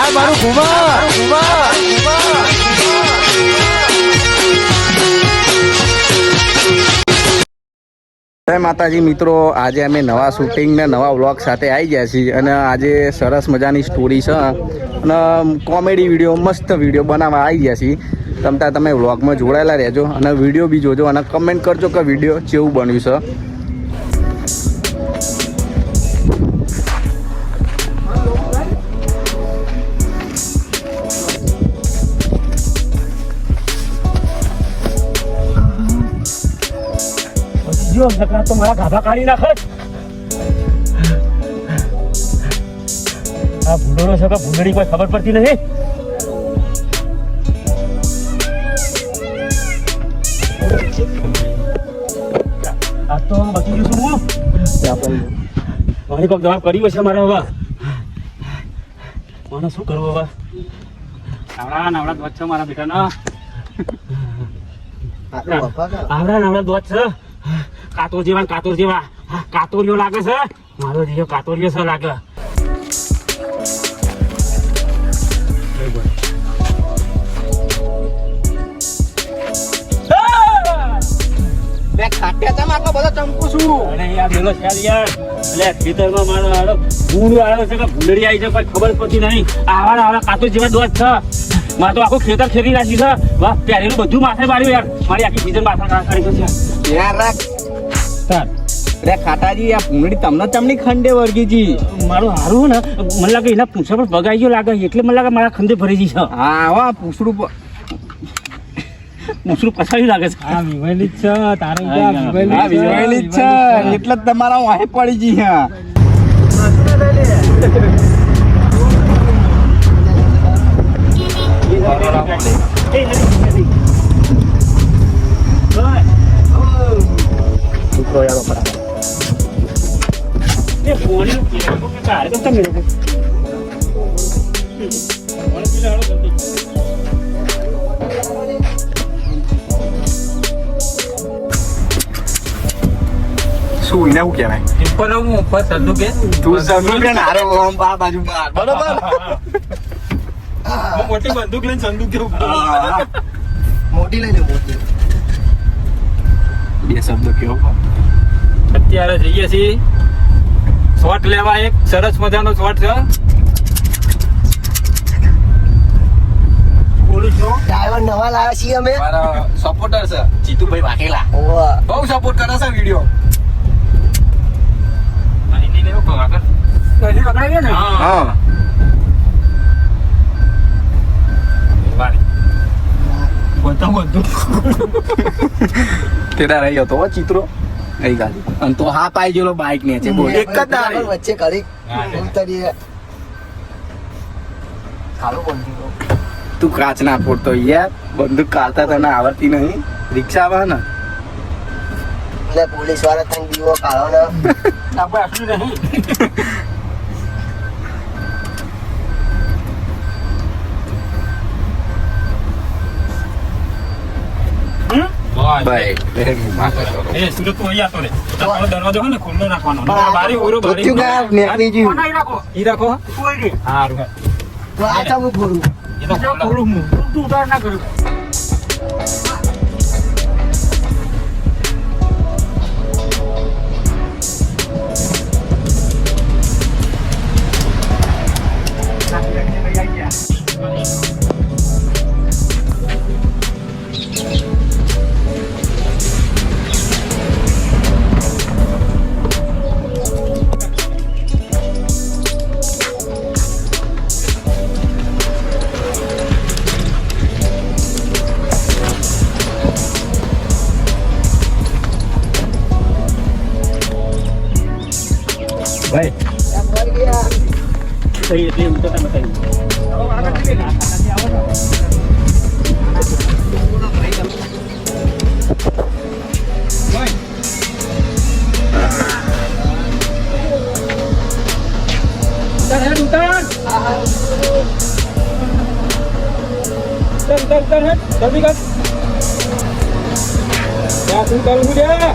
આ મારું ઘુમા ઘુમા માતાજી મિત્રો, આજે અમે નવા શૂટિંગ ને નવા વ્લોગ સાથે આવી ગયા છીએ અને આજે સરસ મજાની સ્ટોરી છે. અને કોમેડી વીડિયો મસ્ત વીડિયો બનાવવા આવી ગયા છીએ. તમતા તમે વ્લોગમાં જોડાયેલા રહેજો અને વીડિયો બી જોજો અને કમેન્ટ કરજો કે વીડિયો કેવું બન્યું છે. જો નકરા તો મારા ગાભા કાઢી નાખે. આ ભૂંડોનો છે કે ભૂંડળી કોઈ ખબર પડતી નથી આ તો બચી ગયું છું હું. મારી કોઈ દવા કરી હશે મારે હવે. મને શું કરવું હવે? આવડા નાવડા દોત છે મારા બેટાના. આવડા નાવડા દોત છે. કાતોર જેવા કાતોર જેવા હા, કાતોરિયો લાગે. છે? મારો જીવો કાતોરિયો છે લાગે ખબર પડતી નહીં. આવા આવા કાતોર જેવા છે. મારે તો આખું ખેતર ખેતી નાખી છે. પહેરેલું બધું માથે માર્યું યાર. મારી આખી સીઝન માથા કાઢી છે. યાર રાખ. તાર રે ખાટાજી આ ભૂંગળી તમને તમને ખંડે વર્ગીજી મારું હારું ને મને લાગે એના પૂછા પર બગાઈ ગયો લાગે એટલે મને લાગે મારા ખંડે ભરી છે હા હા પૂછડું પ- મૂછરું પછાડી લાગે છે. હા વિવેલી છે તારે હા, વિવેલી છે. એટલે જ તમારા વાહે પડી જી હા. શું એને શું કહેવાય ઉપર હું ઉપર સંદુ કે તું સમજુ કે નારો ઓમ આ બાજુ બાર બરોબર હું મોટી બંદૂક લઈને સંદુ કેવું મોટી લઈ મોટી બે શબ્દ કયો અત્યારે જઈએ છીએ. શોટ લેવા એક સરસ મજાનો શોટ છે. ડ્રાઈવર નવા લાવ્યા છીએ અમે. મારા સપોર્ટર છે જીતુભાઈ વાઘેલા. બહુ સપોર્ટ કરે છે વિડિયો એની લેવો કહો આગળ. હા. હા. વારી બોલતા બંદૂક તેરા હતો ચિત્રો. ગઈ ગાડી. અને તો હા પાઈ ગયેલો બાઇક ને છે બોલ. એક જ દાડે. વચ્ચે કરી હા, હા. ઉતરીએ. સારું બોલતી તું કાચ ના ફોડતો યાર. બંદૂક કાઢતા તને આવડતી નહીં. રિક્ષા આવે ને ને પોલીસવાળા તને દીવો કાઢો ને. આપણે આટલું નહીં. ભાઈ એ સુરત તો અહીંયા તો રે તમારો દરવાજો હોય ને ખુલ્લો રાખવાનો. પણ બારી નીકળી રાખો. ઈ રાખો હારું. તો આ ચાલુ ફોડું એ તો ખોલો. હું. તું ઉતાર ના Baik. Tan tan tapi kan. Ya, tunggu dia.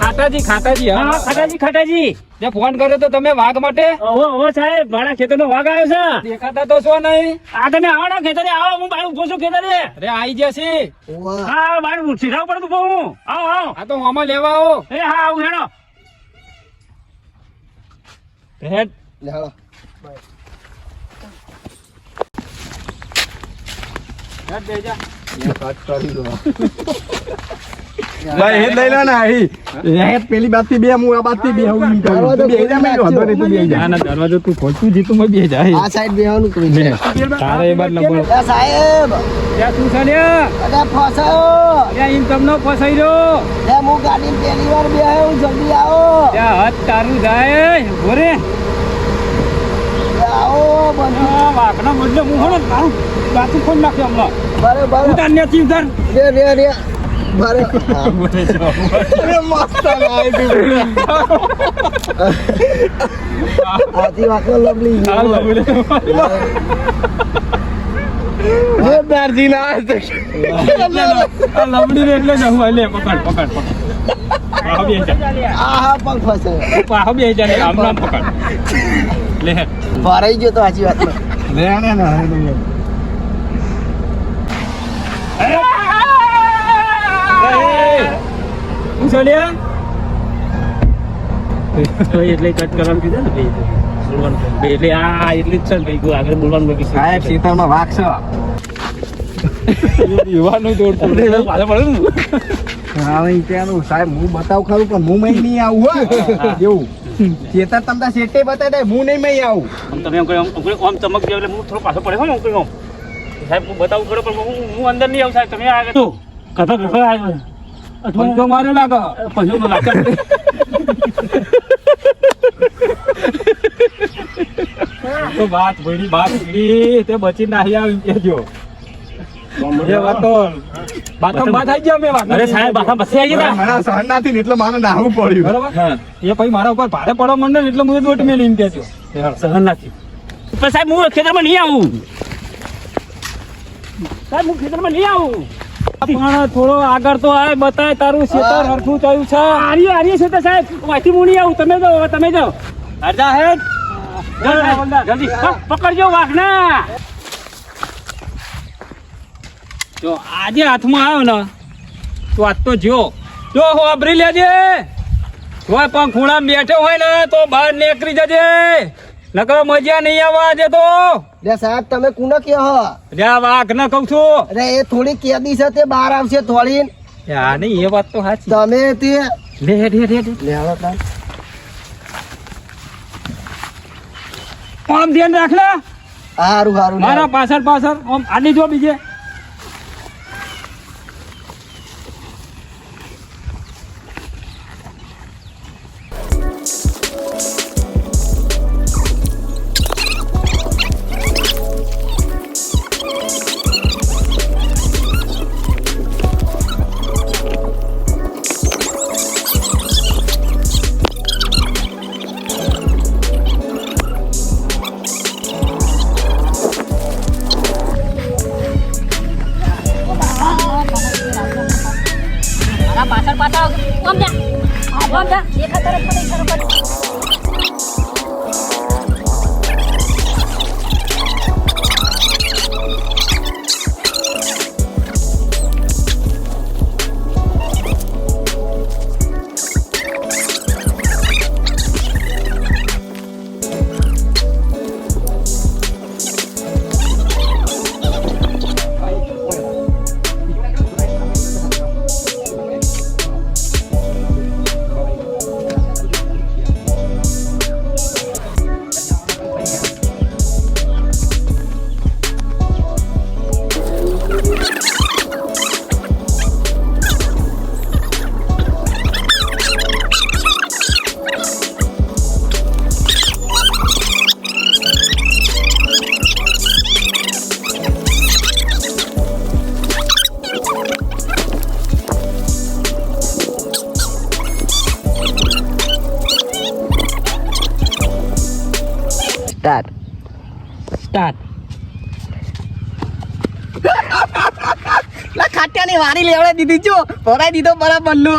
ખાટાજી ખાટાજી હા ખાતાજી ખાટાજી ખાટાજી. જે ફોન કર્યો તો તમે વાઘ માટે? ઓહો ઓહો સાહેબ મારા ખેતરનો વાઘ આવ્યો છે. દેખાતા તો શું નહીં? આ તમે આવો ના ખેતરે આવો હું બાર ઊભો છું ખેતરે. અરે આઈ જશે. હા બાર સીધા ઉપર ઊભો હું. આવો આવો. આ તો આમાં લેવા આવો. એ હા આવું હેડો. હેડ. દેજા હાલો. કરી બેજા ભાઈ હેત લઈ લે ને આહી. હેત પેલી બાદથી બે હું આ બાદથી બે હું એમ કરું. તું બે જા મેં વાંધો નહીં તું બે જા. ના ના દરવાજો તું ખોલતું જીતું મેં બે જાય આ સાઈડ બેહવાનું કરી દે. તારે એ બાર નંબર એ સાહેબ. એ તું છે ને અરે ફસાયો. એ ઇન તમને ફસાઈ રહ્યો? એ હું ગાડી પેલી વાર બેહ્યો જલ્દી આવો. એ હાથ તારું જાય ઓરે આવો બધું. વાઘના બદલે હું હો તારું બાતું ખોલી નાખ્યો હમણાં. બરે બરે હું તાર ન્યાથી ઉતાર. રે રે રે. હા. અરે મસ્ત લાય તું આથી વાંકો લવલી જોરદારજી ના આ એટલે જ હું પકડ પકડ પકડ. હા લે. ભરાઈ ગયો તો સાચી વાત લે ને હું છો લ્યા એટલે કટ કરવાનું કીધું ને ભાઈ. બોલવાનું ભાઈ એટલે આ એટલી જ છે ભાઈ આગળ બોલવાનું બાકી છે. સાહેબ શીતળમાં વાઘ છે. યુવાનું દોડતું પાછળ પડે હા ભાઈ ત્યાંનું સાહેબ હું બતાવું ખરું પણ હું મય નહીં આવું હો. એવું. ચેતર તમને બતાવી દે હું નહીં મય આવું. આમ તમે કહો, આમ આમ ચમક ગયો એટલે હું થોડો પાછો પડે હોય ને આમ કહો, આમ. સાહેબ હું બતાવું ખરો પણ હું હું અંદર નહીં આવું સાહેબ તમે આગળ તો કથા કથા આવ્યો? પંચો માર્યો લાગે. પંચો હું લાગે. તો વાત ભણી વાત ભણી તે બચી નાહી આવી કેજો એ વાતો બાથમ બાથ આવી ગયા મેં વાત અરે સાહેબ બાપા પછી આવી સહન નથી એટલે મારે નાહવું પડ્યું. બરાબર? એ પછી મારા ઉપર ભારે પડવા માંડે ને એટલે હું દોટ મેલી એમ કેજો સહન નથી પણ સાહેબ હું ખેતરમાં નહીં આવું. સાહેબ હું ખેતરમાં નહીં આવું. પણ થોડો આગળ તો આય બતાય તારું ખેતર હરખું થયું છે. આર્ય આર્ય છે તો સાહેબ વાંચી મુણી આવું તમે જાઓ તમે જાઓ. અરજા હે? જલ્દી પકડજો વાઘના. જો આજે હાથમાં આવ્યો ને તો આજ તો જો. જો વાપરી લેજે. હોય પણ ખૂણા બેઠો હોય ને તો બહાર નીકળી જજે. નકર મજા નહીં આવવા આજે તો. રે સાહેબ તમે કુને કે હો? લ્યા વાઘ ન કહું છું. અરે એ થોડી કેદી છે તે બહાર આવશે થોડી હા નહીં એ વાત તો સાચી. તમે તે લે હેડ હેડ લે. આવો તા આમ ધ્યાન રાખ લે. હારું હારું લે. મારા પાછળ પાછળ આમ આડી જો બીજે. સ્ટાર્ટ સ્ટાર્ટ ખાટિયાની વારી લેવડે દીધી છો ભરાઈ દીધો બરાબર નો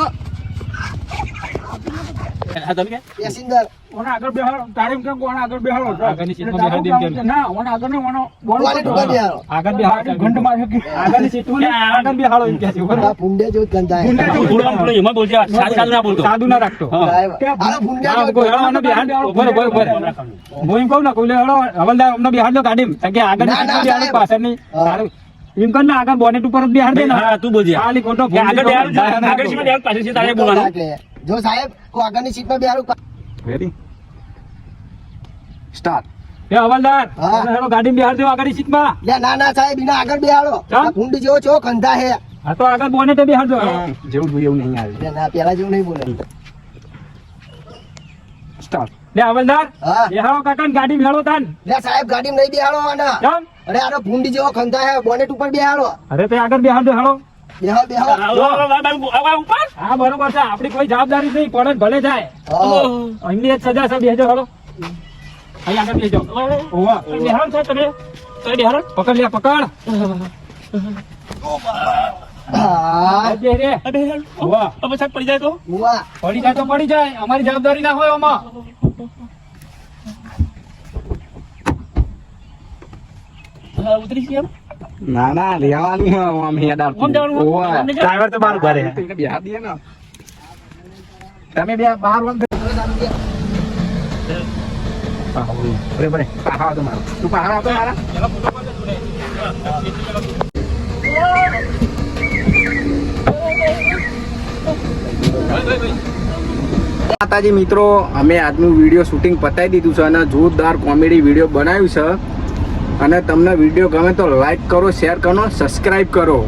હા, તમે કે? પેસેન્જર ઓને આગળ બેહાડો. તારે કેમ કે આગળ બેહાડો. આગળની સીટમાં બેહાડી દેમ ના ઓને આગળ ને ઓનો બોલ. આગળ બેહાડો. ઘંટ માર્યો કે આગળની સીટમાં આગળ બેહાડો એમ કહે છે બરાબર? આ ભૂંડે જેવું જ ગંધાય થોડું આમ એમાં બોલજે. સાદું સાદું ના બોલતો સાદું ના રાખતો. હા. આ ભૂંડે હા, જેવું જ કોઈ હેળો બેહાડ દેવાળો. ઊભો રે, ઊભો રે, ઊભો રે. હું એમ કહું ને કોઈ હેળો હવલદાર અમને બેહાડ દો ગાડીમાં. કારણ કે આગળની ના, ના, સીટમાં બેહાડો, પાછળની. એમ કર આગળ બોનેટ ઉપર જ બેહાડ દે ને હા તું બોલજે. ખાલી ખોટો આગળ આગળ પાછળ તારે બોલવાનું. જો સાહેબ કોઈ આગળની સીટમાં બેહારું રેડી સ્ટાર્ટ એ હવલદાર હા. ગાડી હેળો દેવા બેહાડ આગળની સીટમાં. લે ના ના સાહેબ એના આગળ બેહાડો. ભૂંડ જેવો છો કંધા હે. હા તો આગળ બોનેટે બેહાડ દો જેવું જોઈએ એવું નહીં આવે. લે ના પેલા જેવું નહીં બોલે. સ્ટાર્ટ લે હવલદાર હા. બેહાડો કાકા ગાડી ભેળો તાન. લે સાહેબ ગાડીમાં નહીં બેહાડો આના અરે આનો ભૂંડી જેવો ખંધા હે બોનેટ ઉપર બેહાડો. અરે તે આગળ બેહાડ દો હેળો બેહો બેહો. ઉપર હા બરોબર છે. આપણી કોઈ જવાબદારી નહીં પડે ભલે જાય. હા. એમની એક સજા છે બેહજો હેળો. અહીં આગળ બેહજો. ઓવા બેહાડો છો તમે. પકડ લે પકડ. તો? પડી જાય તો પડી જાય. અમારી જવાબદારી ના હોય આમાં. ઉતરી છે એમ. ના ના લેવાની આમ હેડ આવતી. આમ જવાનું? ઓવે. આમ નહીં જવાનું? ડ્રાઈવર તો બાર ને તમે બે બાર મારો તું આવતો મારા માતાજી મિત્રો અમે આજનું વીડિયો શૂટિંગ પતાવી દીધું છે અને જોરદાર કોમેડી વીડિયો બનાવ્યું છે અને તમને વીડિયો ગમે તો લાઈક કરો શેર કરો સબસ્ક્રાઈબ કરો.